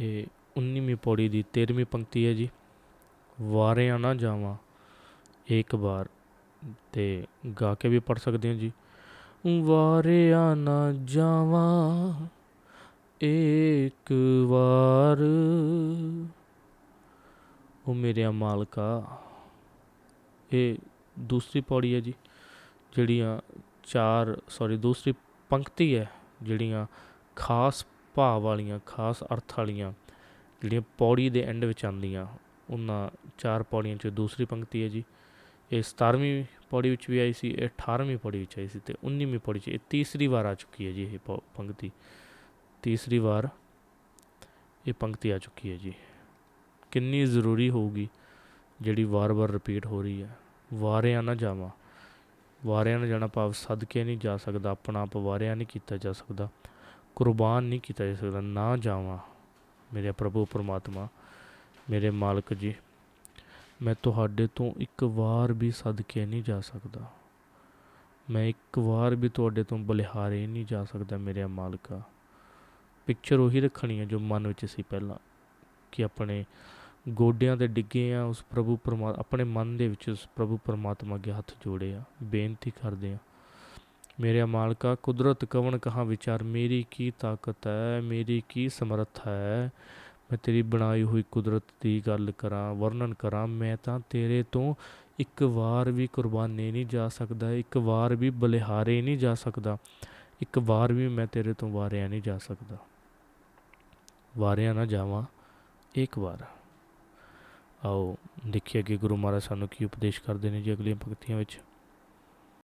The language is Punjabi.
ਇਹ 19ਵੀਂ ਪੌੜੀ ਦੀ 13ਵੀਂ ਪੰਕਤੀ ਹੈ ਜੀ। ਵਾਰਿਆ ਨਾ ਜਾਵਾਂ, ਇੱਕ ਵਾਰ, ਤੇ ਗਾ ਕੇ ਵੀ ਪੜ ਸਕਦੇ ਹਾਂ ਜੀ। ਵਾਰਿਆ ਨਾ ਜਾਵਾਂ, ਇੱਕ ਵਾਰ। ਉਹ ਮੇਰਿਆ ਮਾਲਕਾ ਇਹ ਦੂਸਰੀ ਪੌੜੀ ਹੈ ਜੀ, ਜਿਹੜੀਆਂ ਚਾਰ ਸੌਰੀ ਦੂਸਰੀ ਪੰਕਤੀ ਹੈ, ਜਿਹੜੀਆਂ ਖਾਸ ਭਾਵ ਵਾਲੀਆਂ, ਖਾਸ ਅਰਥ ਵਾਲੀਆਂ ਜਿਹੜੀਆਂ ਪੌੜੀ ਦੇ ਐਂਡ ਵਿੱਚ ਆਉਂਦੀਆਂ, ਉਹਨਾਂ ਚਾਰ ਪੌੜੀਆਂ 'ਚ ਦੂਸਰੀ ਪੰਕਤੀ ਹੈ ਜੀ। ਇਹ 17ਵੀਂ ਪੌੜੀ ਵਿੱਚ ਵੀ ਆਈ ਸੀ, ਇਹ 18ਵੀਂ ਪੌੜੀ ਵਿੱਚ ਆਈ ਸੀ ਤੇ 19ਵੀਂ ਪੌੜੀ 'ਚ ਇਹ ਤੀਸਰੀ ਵਾਰ ਆ ਚੁੱਕੀ ਹੈ ਜੀ ਇਹ ਪੌ- ਪੰਕਤੀ। ਤੀਸਰੀ ਵਾਰ ਇਹ ਪੰਕਤੀ ਆ ਚੁੱਕੀ ਹੈ ਜੀ। ਕਿੰਨੀ ਜ਼ਰੂਰੀ ਹੋਊਗੀ ਜਿਹੜੀ ਵਾਰ-ਵਾਰ ਰਿਪੀਟ ਹੋ ਰਹੀ ਹੈ। ਵਾਰਿਆ ਨਾ ਜਾਵਾਂ। ਵਾਰਿਆ ਨਾ ਜਾਣਾ ਭਾਵ ਸਦਕੇ ਨਹੀਂ ਜਾ ਸਕਦਾ ਆਪਣਾ ਆਪ ਵਾਰਿਆ ਨਹੀਂ ਕੀਤਾ ਜਾ ਸਕਦਾ। ਕੁਰਬਾਨ ਨਹੀਂ ਕੀਤਾ ਜਾ ਸਕਦਾ। ਨਾ ਜਾਵਾਂ ਮੇਰੇ ਪ੍ਰਭੂ ਪਰਮਾਤਮਾ, ਮੇਰੇ ਮਾਲਕ ਜੀ। ਮੈਂ ਤੁਹਾਡੇ ਤੋਂ ਇੱਕ ਵਾਰ ਵੀ ਸਦਕੇ ਨਹੀਂ ਜਾ ਸਕਦਾ। ਮੈਂ ਇੱਕ ਵਾਰ ਵੀ ਤੁਹਾਡੇ ਤੋਂ ਬਲਿਹਾਰੇ ਨਹੀਂ ਜਾ ਸਕਦਾ ਮੇਰੇ ਮਾਲਕਾ। ਪਿਕਚਰ ਉਹੀ ਰੱਖਣੀ ਹੈ ਜੋ ਮਨ ਵਿੱਚ ਸੀ ਪਹਿਲਾਂ, ਕਿ ਆਪਣੇ ਗੋਡਿਆਂ ਤੇ ਡਿੱਗੇ ਆ, ਉਸ ਪ੍ਰਭੂ ਪਰਮਾ, ਆਪਣੇ ਮਨ ਦੇ ਵਿੱਚ ਉਸ ਪ੍ਰਭੂ ਪਰਮਾਤਮਾ ਅੱਗੇ ਹੱਥ ਜੋੜੇ ਆ, ਬੇਨਤੀ ਕਰਦੇ ਆ। ਮੇਰੇ ਮਾਲਕਾ ਕੁਦਰਤ ਕਵਣ ਕਹਾ ਵਿਚਾਰ ਮੇਰੀ ਕੀ ਤਾਕਤ ਹੈ ਮੇਰੀ ਕੀ ਸਮਰੱਥ ਹੈ ਮੈਂ ਤੇਰੀ ਬਣਾਈ ਹੋਈ ਕੁਦਰਤ ਦੀ ਗੱਲ ਕਰਾਂ ਵਰਣਨ ਕਰਾਂ ਮੈਂ ਤਾਂ ਤੇਰੇ ਤੋਂ ਇੱਕ ਵਾਰ ਵੀ ਕੁਰਬਾਨੇ ਨਹੀਂ ਜਾ ਸਕਦਾ ਇੱਕ ਵਾਰ ਵੀ ਬਲਿਹਾਰੇ ਨਹੀਂ ਜਾ ਸਕਦਾ ਇੱਕ ਵਾਰ ਵੀ ਮੈਂ ਤੇਰੇ ਤੋਂ ਵਾਰਿਆ ਨਹੀਂ ਜਾ ਸਕਦਾ ਵਾਰਿਆ ਨਾ ਜਾਵਾਂ ਇੱਕ ਵਾਰ ਆਓ ਦੇਖੀਏ ਕਿ ਗੁਰੂ ਮਹਾਰਾਜ ਸਾਨੂੰ ਕੀ ਉਪਦੇਸ਼ ਕਰਦੇ ਨੇ ਜੀ ਅਗਲੀਆਂ ਪੰਕਤੀਆਂ ਵਿੱਚ